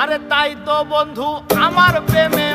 আরে তাই তো বন্ধু আমার প্রেমে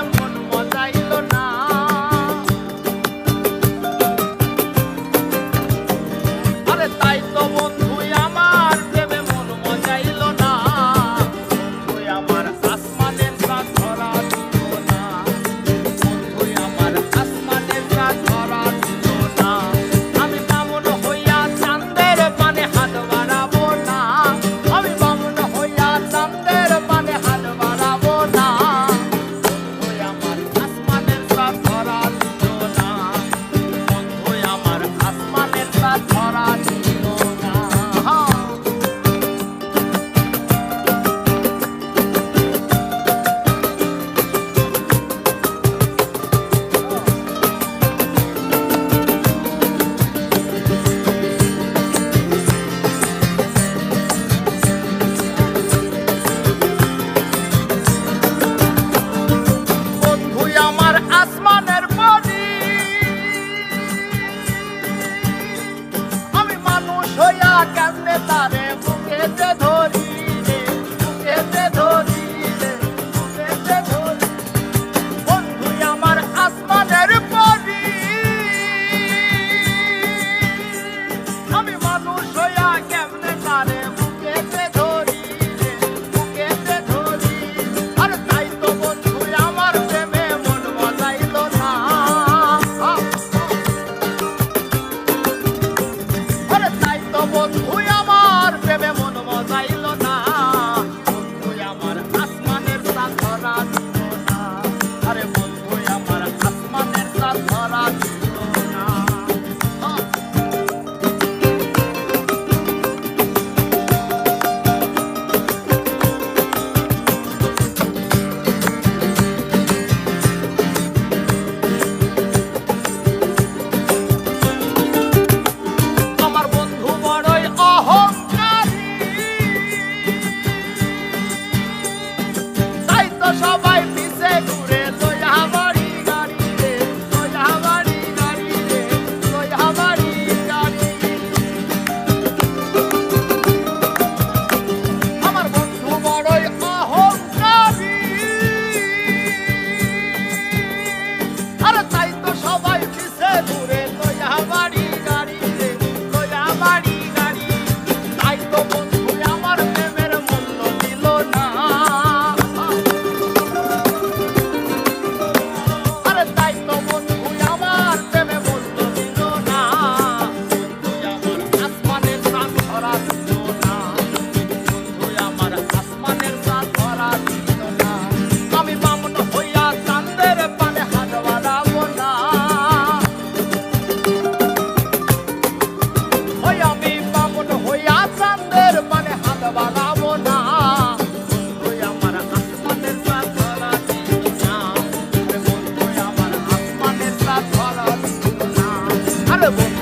কান্দে তারে বুকেতে ধরে। সবাই পিছে ঘুরে তোয়া বাড়ি রে তোয়া বাড়ি রে তোয়া বাড়ি আমার বন্ধু বড়ই অহংকারী। আরে তাই তো সবাই পিছে ঘুরে the moon.